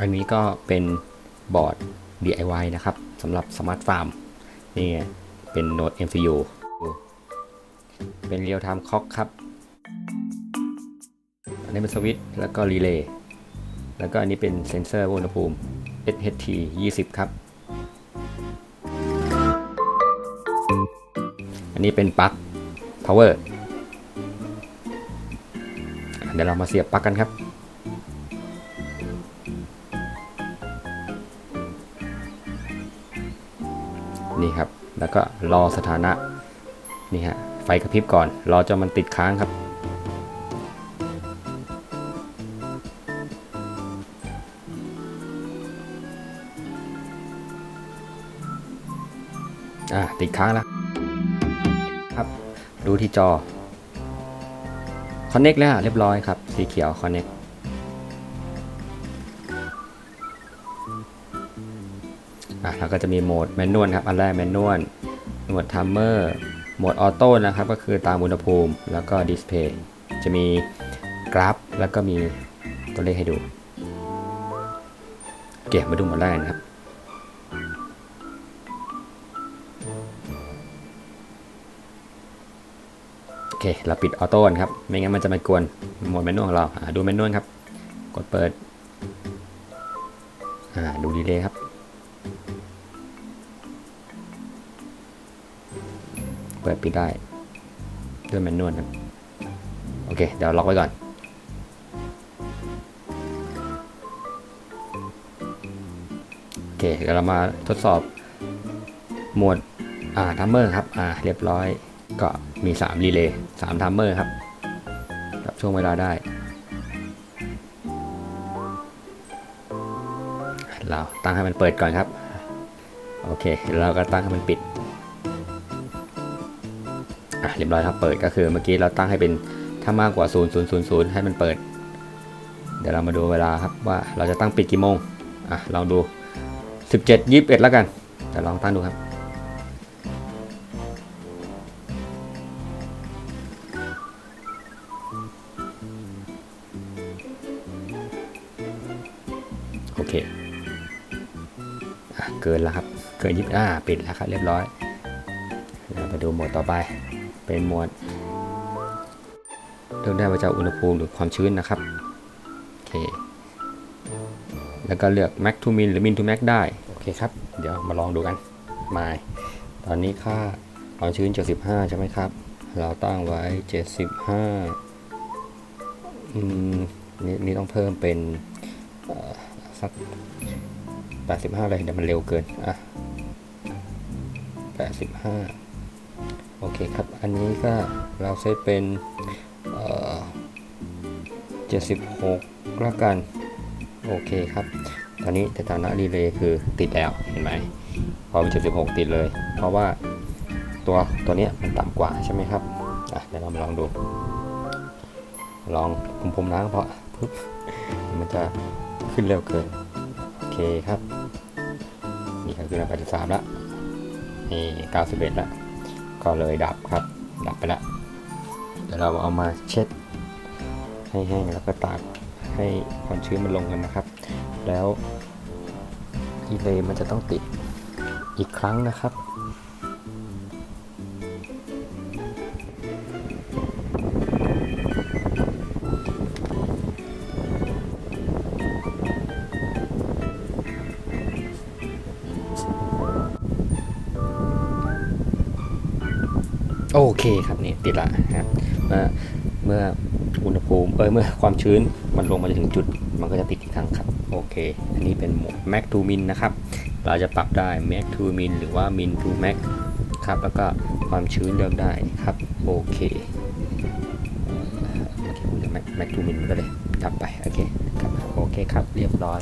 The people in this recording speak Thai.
อันนี้ก็เป็นบอร์ด DIY นะครับสำหรับสมาร์ทฟาร์มนี่ไงเป็นโน้ต MCU เป็น Real Time Clock ครับ อันนี้เป็นสวิตช์แล้วก็รีเลย์แล้วก็อันนี้เป็นเซนเซอร์อุณหภูมิ SHT 20 ครับ อันนี้เป็นปลั๊ก power เดี๋ยวเรามาเสียบปลั๊กกันครับ นี่ครับ แล้วก็รอสถานะนี่ฮะไฟกระพริบก่อน รอจนมันติดค้างครับ อ่าติดค้างแล้วครับ ดูที่จอ Connect แล้วเรียบร้อยครับ สีเขียว Connect อะแล้วก็จะมีโหมดแมนนวลครับ อันแรกแมนนวลโหมดทัมเมอร์โหมดออโต้นะครับก็คือตามอุณหภูมิ แล้วก็ดิสเพย์จะมีกราฟ แล้วก็มีตัวเลขให้ดูเก็บมาดูหมดแรกนะครับโอเคเราปิดออโต้ครับ ไม่งั้นมันจะมากวนโหมดแมนนวลของเราดูแมนนวลครับ กดเปิดดูดีเลยครับ เปิดปิดได้ ด้วยแมนนวลครับโอเค เดี๋ยวล็อกไว้ก่อน โอเค เดี๋ยวเรามาทดสอบโหมดอ่าทัมเมอร์ครับ อ่า เรียบร้อย ก็มี3รีเลย์3ทัมเมอร์ครับจับช่วงเวลาได้เราตั้งให้มันเปิดก่อนครับ โอเค เราก็ตั้งให้มันปิด อะเรียบร้อยครับเปิดก็คือเมื่อกี้เราตั้งให้เป็นถ้ามากกว่า 0 0 0 0 ให้มันเปิด เดี๋ยวเรามาดูเวลาครับว่าเราจะตั้งปิดกี่โมงอะลองดู 17 21 แล้วกันเดี๋ยวลองตั้งดูครับโอเคอะเกินแล้วครับ เกินยิบอ่าปิดแล้วครับเรียบร้อยเราไปดูโหมดต่อไป เป็นโหมดเลือกได้ว่าจะอาอุณหภูมิหรือความชื้นนะครับโอเคแล้วก็เลือก max to min หรือ min to max ได้ โอเคครับ เดี๋ยวมาลองดูกันมาตอนนี้ค่าความชื้น 75 ใช่ไหมครับ เราตั้งไว้ 75อืมนี่นี่ต้องเพิ่มเป็นสัก 85 เลยเดี๋ยวมันเร็วเกิน อะ 85 โอเคครับ อันนี้ก็เราเซตเป็นเอ่อ76แล้วกัน โอเคครับ ตอนนี้แต่ตอนนี้รีเลย์คือติดแล้ว เห็นไหม พอเป็น76ติดเลย เพราะว่าตัวตัวนี้มันต่ำกว่าใช่ไหมครับ อะเดี๋ยวเรามาลองดู ลองพรมๆน้ำเพราะปุ๊บมันจะขึ้นเร็วเกิน โอเคครับ นี่ก็คือเราไปที่สามล้วนี่เก้าสิบเอ็ดล้ว ก็เลยดับครับ ดับไปแล้วเดี๋ยวเราเอามาเช็ดให้แห้งแล้วก็ตากให้ความชื้นมันลงกันนะครับ แล้วอีเลมันจะต้องติดอีกครั้งนะครับ โอเคครับนี่ติดละนะครับเมื่อเมื่ออุณหภูมิเออเมื่อความชื้นมันลงมาถึงจุด มันก็จะติดอีกครั้งครับ โอเค อันนี้เป็นโหมด max to min นะครับ เราจะปรับได้ max to min หรือว่า min to max ครับ แล้วก็ความชื้นเลือกได้ครับ โอเคโอเคผมจะ max max to min มันก็เลยดับไป โอเคครับโอเคครับ เรียบร้อย